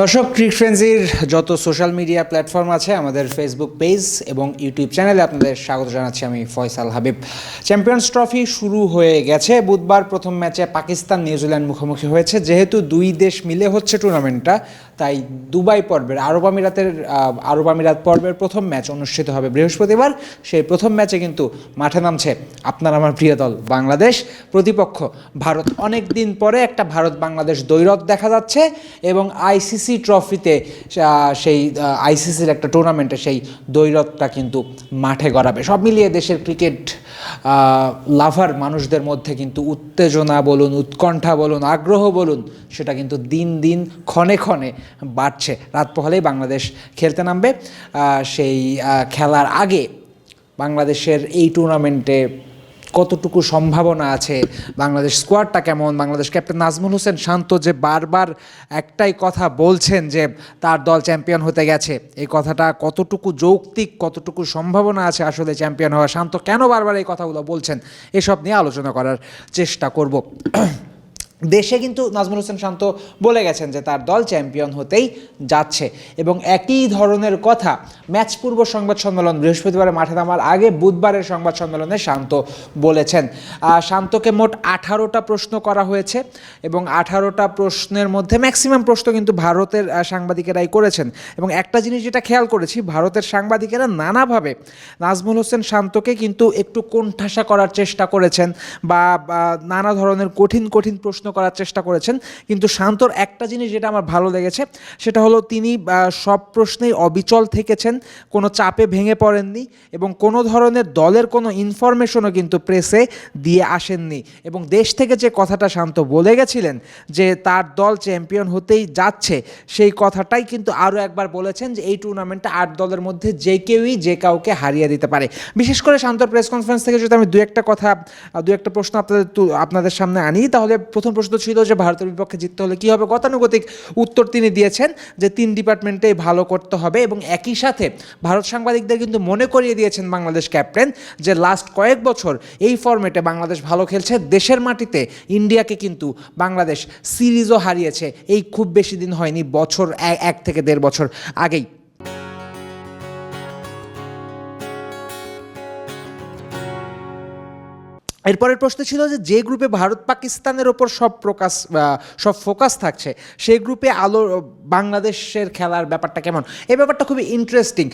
দর্শক ক্রিক ফ্রেন্সির যত social media platform আছে, আমাদের ফেসবুক পেজ এবং ইউটিউব চ্যানেলে আপনাদের স্বাগত জানাচ্ছি আমি ফয়সাল হাবিব। চ্যাম্পিয়ন্স ট্রফি শুরু হয়ে গেছে। বুধবার প্রথম ম্যাচে পাকিস্তান নিউজিল্যান্ড মুখোমুখি হয়েছে। যেহেতু দুই দেশ মিলে হচ্ছে টুর্নামেন্টটা তাই দুবাই পর্বের, আরব আমিরাতের আরব আমিরাত পর্বের প্রথম ম্যাচ অনুষ্ঠিত হবে বৃহস্পতিবার। সেই প্রথম ম্যাচে কিন্তু মাঠে নামছে আপনার আমার প্রিয় দল বাংলাদেশ। প্রতিপক্ষ ভারত। অনেক দিন পরে একটা ভারত বাংলাদেশ দ্বৈরথ দেখা যাচ্ছে এবং আইসিসি ট্রফিতে সেই আইসিসির একটা টুর্নামেন্টে সেই দ্বৈরথটা কিন্তু মাঠে গড়াবে। সব মিলিয়ে দেশের ক্রিকেট লাভার মানুষদের মধ্যে কিন্তু উত্তেজনা বলুন, উৎকণ্ঠা বলুন, আগ্রহ বলুন, সেটা কিন্তু দিন দিন ক্ষণে ক্ষণে বাড়ছে। রাত পহলেই বাংলাদেশ খেলতে নামবে। সেই খেলার আগে বাংলাদেশের এই টুর্নামেন্টে কতটুকু সম্ভাবনা আছে? বাংলাদেশ স্কোয়াডটা কেমন? বাংলাদেশ ক্যাপ্টেন নাজমুল হোসেন শান্ত যে বারবার একটাই কথা বলছেন যে তার দল চ্যাম্পিয়ন হতে গেছে, এই কথাটা কতটুকু যৌক্তিক, কতটুকু সম্ভাবনা আছে আসলে চ্যাম্পিয়ন হওয়া? শান্ত কেন বারবার এই কথাগুলো বলছেন? এসব নিয়ে আলোচনা করার চেষ্টা করব। দেশে কিন্তু নাজমুল হোসেন শান্ত বলে গেছেন যে তার দল চ্যাম্পিয়ন হতেই যাচ্ছে। এবং একই ধরনের কথা, ম্যাচ পূর্ব সংবাদ সম্মেলন বৃহস্পতিবারে মাঠে নামার আগে বুধবারের সংবাদ সম্মেলনে শান্ত বলেছেন। শান্তকে মোট আঠারোটা প্রশ্ন করা হয়েছে এবং আঠারোটা প্রশ্নের মধ্যে ম্যাক্সিমাম প্রশ্ন কিন্তু ভারতের সাংবাদিকেরাই করেছেন। এবং একটা জিনিস যেটা খেয়াল করেছি, ভারতের সাংবাদিকেরা নানাভাবে নাজমুল হোসেন শান্তকে কিন্তু একটু কোণঠাসা করার চেষ্টা করেছেন বা, নানা ধরনের কঠিন কঠিন প্রশ্ন করার চেষ্টা করেছেন। কিন্তু শান্তর একটা জিনিস যেটা আমার ভালো লেগেছে, সেটা হলো তিনি সব প্রশ্নেই অবিচল থেকেছেন, কোনো চাপে ভেঙে পড়েননি এবং কোনো ধরনের দলের কোনো ইনফরমেশনও কিন্তু প্রেসে দিয়ে আসেননি। এবং দেশ থেকে যে কথাটা শান্ত বলে গেছিলেন, যে তার দল চ্যাম্পিয়ন হতেই যাচ্ছে, সেই কথাটাই কিন্তু আরও একবার বলেছেন যে এই টুর্নামেন্টে আট দলের মধ্যে যে কেউই যে কাউকে হারিয়ে দিতে পারে। বিশেষ করে শান্তর প্রেস কনফারেন্স থেকে যদি আমি দু একটা কথা দু একটা প্রশ্ন আপনাদের আপনাদের সামনে আনি, তাহলে প্রথম প্রশ্ন ছিল যে ভারতের বিপক্ষে জিততে হলে কী হবে? গতানুগতিক উত্তর তিনি দিয়েছেন যে তিন ডিপার্টমেন্টেই ভালো করতে হবে এবং একই সাথে ভারত সাংবাদিকদের কিন্তু মনে করিয়ে দিয়েছেন বাংলাদেশ ক্যাপ্টেন যে লাস্ট কয়েক বছর এই ফরম্যাটে বাংলাদেশ ভালো খেলছে। দেশের মাটিতে ইন্ডিয়াকে কিন্তু বাংলাদেশ সিরিজও হারিয়েছে। এই খুব বেশি দিন হয়নি, বছর এক থেকে দেড় বছর আগেই। এরপরের প্রশ্ন ছিল যে যে গ্রুপে ভারত পাকিস্তানের ওপর সব প্রকাশ সব ফোকাস থাকছে, সেই গ্রুপে আলো, বাংলাদেশের খেলার ব্যাপারটা কেমন? এই ব্যাপারটা খুবই ইন্টারেস্টিং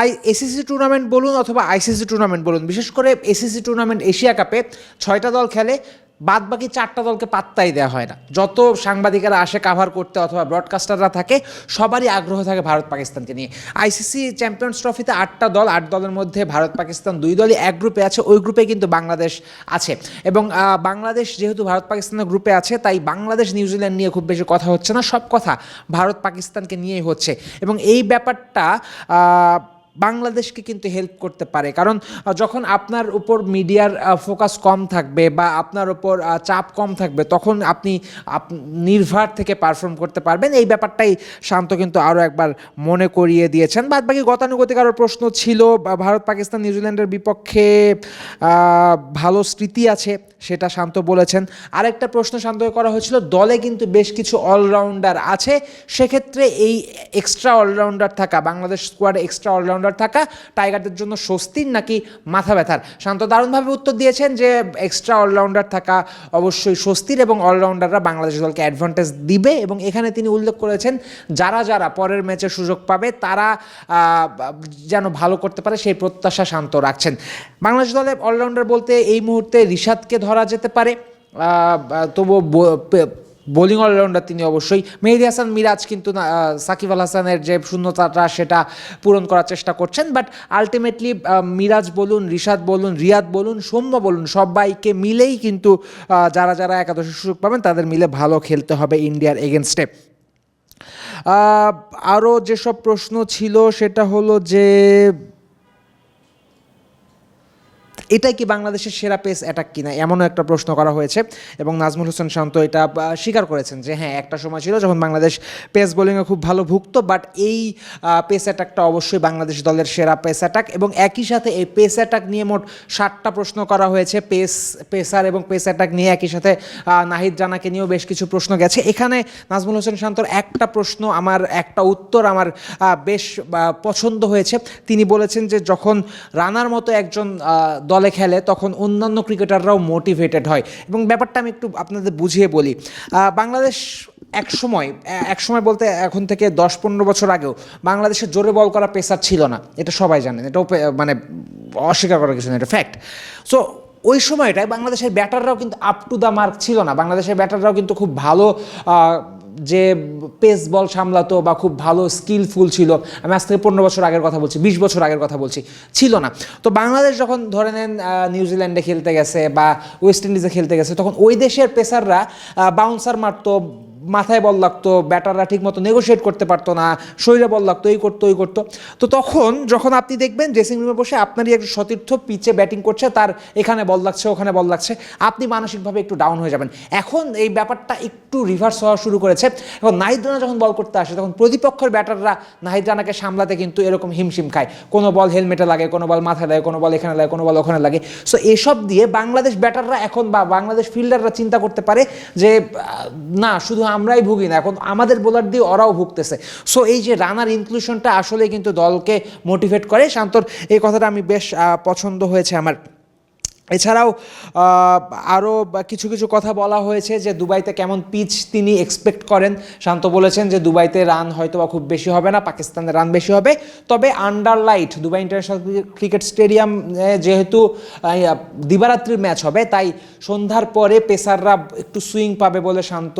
আই এসিসি টুর্নামেন্ট বলুন অথবা আইসিসি টুর্নামেন্ট বলুন, বিশেষ করে এসিসি টুর্নামেন্ট এশিয়া কাপে ছয়টা দল খেলে বাদ বাকি চারটা দলকে পাত্তাই দেওয়া হয় না। যত সাংবাদিকেরা আসে কাভার করতে অথবা ব্রডকাস্টাররা থাকে, সবারই আগ্রহ থাকে ভারত পাকিস্তানকে নিয়ে আইসিসি চ্যাম্পিয়ন্স ট্রফিতে আটটা দল, আট দলের মধ্যে ভারত পাকিস্তান দুই দলই এক গ্রুপে আছে, ওই গ্রুপে কিন্তু বাংলাদেশ আছে। এবং বাংলাদেশ যেহেতু ভারত পাকিস্তানের গ্রুপে আছে, তাই বাংলাদেশ নিউজিল্যান্ড নিয়ে খুব বেশি কথা হচ্ছে না। সব কথা ভারত পাকিস্তানকে নিয়েই হচ্ছে। এবং এই ব্যাপারটা বাংলাদেশকে কিন্তু হেল্প করতে পারে। কারণ যখন আপনার উপর মিডিয়ার ফোকাস কম থাকবে বা আপনার উপর চাপ কম থাকবে, তখন আপনি, আপ- নির্ভার থেকে পারফর্ম করতে পারবেন। এই ব্যাপারটাই শান্ত কিন্তু আরও একবার মনে করিয়ে দিয়েছেন। বাদ বাকি গতানুগতিক আরও প্রশ্ন ছিল ভারত, পাকিস্তান, নিউজিল্যান্ডের বিপক্ষে ভালো স্মৃতি আছে সেটা শান্ত বলেছেন। আরেকটা প্রশ্ন শান্তকে করা হয়েছিল, দলে কিন্তু বেশ কিছু অলরাউন্ডার আছে। সেক্ষেত্রে এই এক্সট্রা অলরাউন্ডার থাকা, বাংলাদেশ স্কোয়াডে এক্সট্রা অলরাউন্ডার থাকা টাইগারদের জন্য স্বস্তির নাকি মাথা ব্যথার? শান্ত দারুণভাবে উত্তর দিয়েছেন যে এক্সট্রা অলরাউন্ডার থাকা অবশ্যই স্বস্তির এবং অলরাউন্ডাররা বাংলাদেশ দলকে অ্যাডভান্টেজ দিবে এবং এখানে তিনি উল্লেখ করেছেন, যারা যারা পরের ম্যাচে সুযোগ পাবে, তারা যেন ভালো করতে পারে সেই প্রত্যাশা শান্ত রাখছেন। বাংলাদেশ দলে অলরাউন্ডার বলতে এই মুহূর্তে রিশাদকে ধরা যেতে পারে। তবুও বোলিং অলরাউন্ডার তিনি অবশ্যই। মেহেদি হাসান মিরাজ কিন্তু সাকিব আল হাসানের যে শূন্যতাটা সেটা পূরণ করার চেষ্টা করছেন বাট আলটিমেটলি মিরাজ বলুন, রিশাদ বলুন, রিয়াদ বলুন, সৌম্য বলুন, সবাইকে মিলেই কিন্তু যারা যারা একাদশে সুযোগ পাবেন, তাদের মিলে ভালো খেলতে হবে ইন্ডিয়ার এগেনস্টে আরও যেসব প্রশ্ন ছিল, সেটা হলো যে এটাই কি বাংলাদেশের সেরা পেস অ্যাটাক কিনা? এমনও একটা প্রশ্ন করা হয়েছে এবং নাজমুল হোসেন শান্ত এটা স্বীকার করেছেন যে হ্যাঁ একটা সময় ছিল যখন বাংলাদেশ পেস বোলিংয়ে খুব ভালো ভুগতো বাট এই পেস অ্যাটাকটা অবশ্যই বাংলাদেশ দলের সেরা পেস অ্যাটাক এবং একই সাথে এই পেস অ্যাটাক নিয়ে মোট ষাটটা প্রশ্ন করা হয়েছে পেস পেসার এবং পেস অ্যাটাক নিয়ে একই সাথে নাহিদ জানাকে নিয়েও বেশ কিছু প্রশ্ন গেছে। এখানে নাজমুল হোসেন শান্তর একটা প্রশ্ন আমার একটা উত্তর আমার বেশ পছন্দ হয়েছে। তিনি বলেছেন যে যখন রানার মতো একজন আহ, দলে খেলে তখন অন্যান্য ক্রিকেটাররাও মোটিভেটেড হয়। এবং ব্যাপারটা আমি একটু আপনাদের বুঝিয়ে বলি। বাংলাদেশ এক সময় এক সময় বলতে এখন থেকে দশ পনেরো বছর আগেও বাংলাদেশে জোরে বল করা পেসার ছিল না। এটা সবাই জানেন। এটাও মানে অস্বীকার করার কিছু না, এটা ফ্যাক্ট সো ওই সময়টায় বাংলাদেশের ব্যাটাররাও কিন্তু আপ টু দ্য মার্ক ছিল না। বাংলাদেশের ব্যাটাররাও কিন্তু খুব ভালো যে পেস বল সামলাতো বা খুব ভালো স্কিলফুল ছিল, আমি আজ থেকে পনেরো বছর আগের কথা বলছি, বিশ বছর আগের কথা বলছি, ছিল না। তো বাংলাদেশ যখন ধরে নেন নিউজিল্যান্ডে খেলতে গেছে বা ওয়েস্ট ইন্ডিজে খেলতে গেছে, তখন ওই দেশের পেসাররা বাউন্সার মারতো মাথায় বল লাগতো, ব্যাটাররা ঠিক মতো নেগোশিয়েট করতে পারতো না, শরীরে বল লাগতো, এই করতো, ওই করতো। তো তখন যখন আপনি দেখবেন ড্রেসিং রুমে বসে আপনারই একজন সতীর্থ পিচে ব্যাটিং করছে, তার এখানে বল লাগছে, ওখানে বল লাগছে, আপনি মানসিকভাবে একটু ডাউন হয়ে যাবেন। এখন এই ব্যাপারটা একটু রিভার্স হওয়া শুরু করেছে। এখন নাহিদ রানা যখন বল করতে আসে, তখন প্রতিপক্ষের ব্যাটাররা নাহিদ রানাকে সামলাতে কিন্তু এরকম হিমশিম খায়। কোনো বল হেলমেটে লাগে, কোনো বল মাথায় লাগে, কোনো বল এখানে লাগে, কোনো বল ওখানে লাগে। সো এসব দিয়ে বাংলাদেশ ব্যাটাররা এখন বা বাংলাদেশ ফিল্ডাররা চিন্তা করতে পারে যে না, শুধু আমরাই ভুগি না, এখন আমাদের বোলার দিয়ে ওরাও ভুগতেছে। সো এই যে রানার ইনক্লুশনটা আসলে কিন্তু দলকে মোটিভেট করে। শান্তর, এই কথাটা আমি বেশ পছন্দ হয়েছে আমার। এছাড়াও আরও কিছু কিছু কথা বলা হয়েছে যে দুবাইতে কেমন পিচ তিনি এক্সপেক্ট করেন। শান্ত বলেছেন যে দুবাইতে রান হয়তো বা খুব বেশি হবে না, পাকিস্তানের রান বেশি হবে। তবে under light Dubai international cricket stadium যেহেতু দিবারাত্রির ম্যাচ হবে, তাই সন্ধ্যার পরে পেসাররা একটু সুইং পাবে বলে শান্ত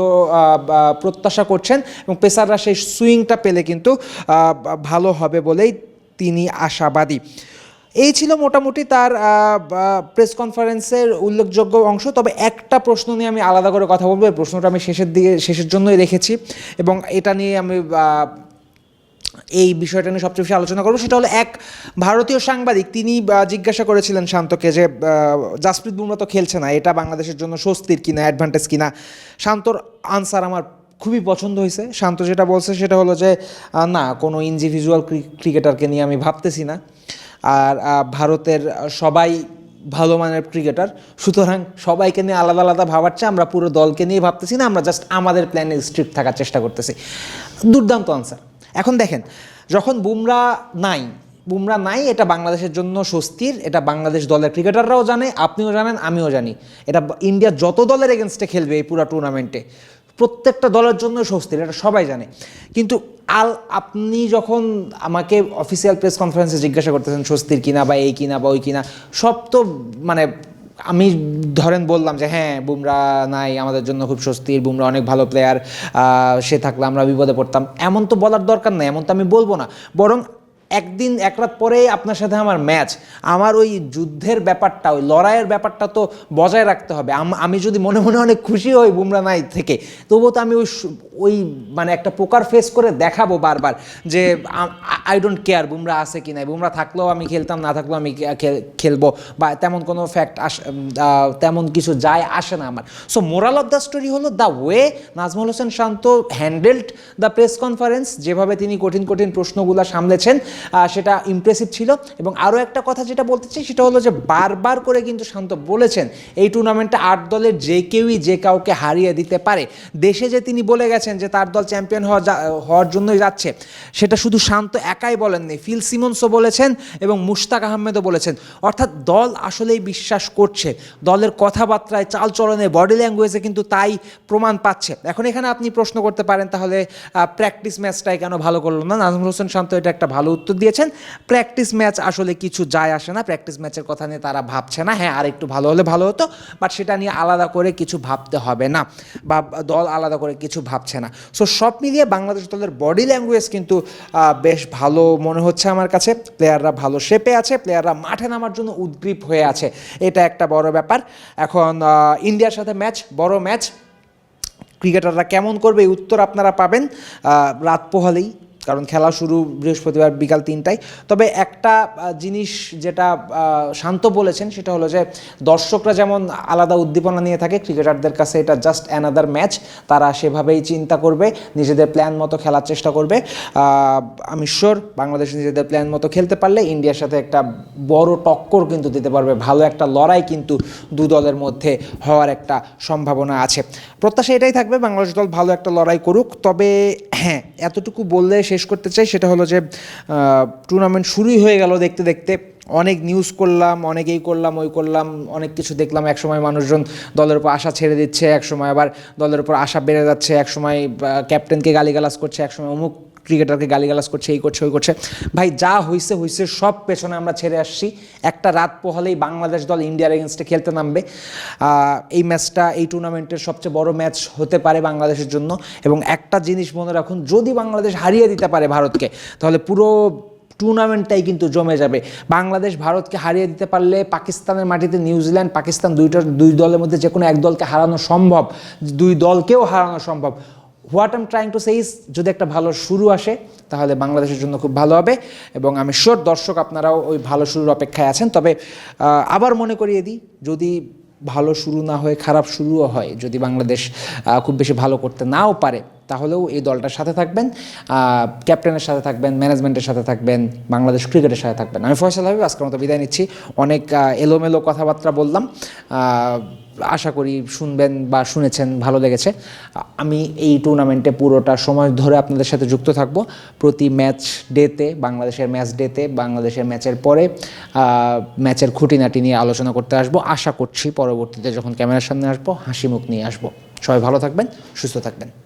প্রত্যাশা করছেন এবং পেসাররা সেই সুইংটা পেলে কিন্তু ভালো হবে বলেই তিনি আশাবাদী। এই ছিল মোটামুটি তার প্রেস কনফারেন্সের উল্লেখযোগ্য অংশ। তবে একটা প্রশ্ন নিয়ে আমি আলাদা করে কথা বলব, এই প্রশ্নটা আমি শেষের দিকে, শেষের জন্যই রেখেছি। এবং এটা নিয়ে আমি এই বিষয়টা নিয়ে সবচেয়ে বেশি আলোচনা করব। সেটা হলো এক ভারতীয় সাংবাদিক, তিনি জিজ্ঞাসা করেছিলেন শান্তকে যে জাসপ্রীত বুমরা তো খেলছে না, এটা বাংলাদেশের জন্য স্বস্তির কিনা অ্যাডভান্টেজ কিনা? শান্তর আনসার আমার খুবই পছন্দ হয়েছে। শান্ত যেটা বলছে সেটা হলো যে না, কোনো ইন্ডিভিজুয়াল ক্রিকেটারকে নিয়ে আমি ভাবতেছি না। আর ভারতের সবাই ভালো মানের ক্রিকেটার। সুতরাং সবাইকে নিয়ে আলাদা আলাদা ভাবার চেয়ে আমরা পুরো দলকে নিয়ে ভাবতেছি না, আমরা জাস্ট আমাদের প্ল্যানে স্ট্রিক্ট থাকার চেষ্টা করতেছি। দুর্দান্ত আনসার এখন দেখেন, যখন বুমরা নাই বুমরা নাই, এটা বাংলাদেশের জন্য স্বস্তির, এটা বাংলাদেশ দলের ক্রিকেটাররাও জানে, আপনিও জানেন, আমিও জানি। এটা ইন্ডিয়া যত দলের এগেনস্টে খেলবে এই পুরো টুর্নামেন্টে প্রত্যেকটা দলের জন্য স্বস্তির, এটা সবাই জানে। কিন্তু আল, আপনি যখন আমাকে অফিসিয়াল প্রেস কনফারেন্সে জিজ্ঞাসা করতেছেন স্বস্তির কিনা বা এই কিনা বা ওই কিনা, সব তো মানে আমি ধরেন বললাম যে হ্যাঁ বুমরা নাই, আমাদের জন্য খুব স্বস্তির, বুমরা অনেক ভালো প্লেয়ার সে থাকলে আমরা বিপদে পড়তাম। এমন তো বলার দরকার নাই, এমন তো আমি বলব না। বরং একদিন, এক রাত পরে আপনার সাথে আমার ম্যাচ আমার ওই যুদ্ধের ব্যাপারটা, ওই লড়াইয়ের ব্যাপারটা তো বজায় রাখতে হবে। আমি যদি মনে মনে অনেক খুশি হই বুমরা নাই থেকে, তবুও তো আমি ওই ওই মানে একটা পোকার ফেস করে দেখাবো বারবার যে আই ডোন্ট কেয়ার বুমরা আছে কি নাই। বুমরা থাকলেও আমি খেলতাম, না থাকলেও আমি খেলব বা তেমন কোনো ফ্যাক্ট আস তেমন কিছু যায় আসে না আমার। So moral of the story হলো the way Najmul Hossain Shanto handled the press conference যেভাবে তিনি কঠিন কঠিন প্রশ্নগুলো সামলেছেন সেটা ইমপ্রেসিভ ছিল। এবং আরও একটা কথা যেটা বলতে চাই, সেটা হলো যে বারবার করে কিন্তু শান্ত বলেছেন, এই টুর্নামেন্টে আট দলের যে কেউই যে কাউকে হারিয়ে দিতে পারে। দেশে যে তিনি বলে গেছেন যে তার দল চ্যাম্পিয়ন হওয়া হওয়ার জন্যই যাচ্ছে, সেটা শুধু শান্ত একাই বলেননি, ফিল সিমন্সও বলেছেন এবং মুশতাক আহমেদও বলেছেন। অর্থাৎ দল আসলেই বিশ্বাস করছে, দলের কথাবার্তায়, চালচলনে বডি ল্যাঙ্গুয়েজে কিন্তু তাই প্রমাণ পাচ্ছে। এখন এখানে আপনি প্রশ্ন করতে পারেন, তাহলে প্র্যাকটিস ম্যাচটাই কেন ভালো করল না? নাজমুল হোসেন শান্ত, এটা একটা ভালো উত্তর দিয়েছেন, প্র্যাকটিস ম্যাচ আসলে কিছু যায় আসে না, প্র্যাকটিস ম্যাচের কথা নিয়ে তারা ভাবছে না। হ্যাঁ আর একটু ভালো হলে ভালো হতো, বাট সেটা নিয়ে আলাদা করে কিছু ভাবতে হবে না, বা দল আলাদা করে কিছু ভাবছে না। সো সব মিলিয়ে বাংলাদেশ দলের বডি ল্যাঙ্গুয়েজ কিন্তু বেশ ভালো মনে হচ্ছে আমার কাছে। প্লেয়াররা ভালো শেপে আছে, প্লেয়াররা মাঠে নামার জন্য উদ্গ্রীব হয়ে আছে, এটা একটা বড় ব্যাপার। এখন ইন্ডিয়ার সাথে ম্যাচ, বড় ম্যাচ, ক্রিকেটাররা কেমন করবে এই উত্তর আপনারা পাবেন রাত পোহালেই। কারণ খেলা শুরু বৃহস্পতিবার বিকাল তিনটায়। তবে একটা জিনিস যেটা শান্ত বলেছেন সেটা হলো যে, দর্শকরা যেমন আলাদা উদ্দীপনা নিয়ে থাকে, ক্রিকেটারদের কাছে এটা জাস্ট অ্যানাদার ম্যাচ তারা সেভাবেই চিন্তা করবে, নিজেদের প্ল্যান মতো খেলার চেষ্টা করবে। আমি শিওর বাংলাদেশ নিজেদের প্ল্যান মতো খেলতে পারলে ইন্ডিয়ার সাথে একটা বড় টক্কর কিন্তু দিতে পারবে, ভালো একটা লড়াই কিন্তু দু দলের মধ্যে হওয়ার একটা সম্ভাবনা আছে। প্রত্যাশা এটাই থাকবে, বাংলাদেশ দল ভালো একটা লড়াই করুক, তবে হ্যাঁ এতটুকু বললে শেষ করতে চাই, সেটা হলো যে টুর্নামেন্ট শুরুই হয়ে গেল দেখতে দেখতে। অনেক নিউজ করলাম অনেক এই করলাম, ওই করলাম, অনেক কিছু দেখলাম। একসময় মানুষজন দলের উপর আশা ছেড়ে দিচ্ছে, একসময় আবার দলের উপর আশা বেড়ে যাচ্ছে, একসময় ক্যাপ্টেনকে গালিগালাজ করছে, একসময় অমুক ক্রিকেটারকে গালিগালাজ করছে, এই করছে, ওই করছে। ভাই, যা হইছে হইছে, সব পেছনে আমরা ছেড়ে আসছি। একটা রাত পোহালেই বাংলাদেশ দল ইন্ডিয়ার এগেনস্টে খেলতে নামবে। এই ম্যাচটা, এই টুর্নামেন্টের সবচেয়ে বড় ম্যাচ হতে পারে বাংলাদেশের জন্য। এবং একটা জিনিস মনে রাখুন, যদি বাংলাদেশ হারিয়ে দিতে পারে ভারতকে, তাহলে পুরো টুর্নামেন্টটাই কিন্তু জমে যাবে। বাংলাদেশ ভারতকে হারিয়ে দিতে পারলে পাকিস্তানের মাটিতে নিউজিল্যান্ড পাকিস্তান দুইটার দুই দলের মধ্যে যে কোনো এক দলকে হারানো সম্ভব, দুই দলকেও হারানো সম্ভব। What am trying to says যদি একটা ভালো শুরু আসে, তাহলে বাংলাদেশের জন্য খুব ভালো হবে। এবং আমি শিওর দর্শক আপনারাও ওই ভালো শুরুর অপেক্ষায় আছেন। তবে আবার মনে করিয়ে দিই, যদি ভালো শুরু না হয়ে খারাপ শুরুও হয়, যদি বাংলাদেশ খুব বেশি ভালো করতে নাও পারে, তাহলেও এই দলটার সাথে থাকবেন। ক্যাপ্টেনের সাথে থাকবেন ম্যানেজমেন্টের সাথে থাকবেন, বাংলাদেশ ক্রিকেটের সাথে থাকবেন। আমি ফয়সাল হাবিব, আজকের মতো বিদায় নিচ্ছি। অনেক এলোমেলো কথাবার্তা বললাম। আশা করি শুনবেন বা শুনেছেন, ভালো লেগেছে। আমি এই টুর্নামেন্টে পুরোটা সময় ধরে আপনাদের সাথে যুক্ত থাকব। প্রতি ম্যাচ ডেতে বাংলাদেশের ম্যাচ ডেতে বাংলাদেশের ম্যাচের পরে ম্যাচের খুঁটিনাটি নিয়ে আলোচনা করতে আসব। আশা করছি পরবর্তীতে যখন ক্যামেরার সামনে আসব হাসি মুখ নিয়ে আসব। সবাই ভালো থাকবেন, সুস্থ থাকবেন।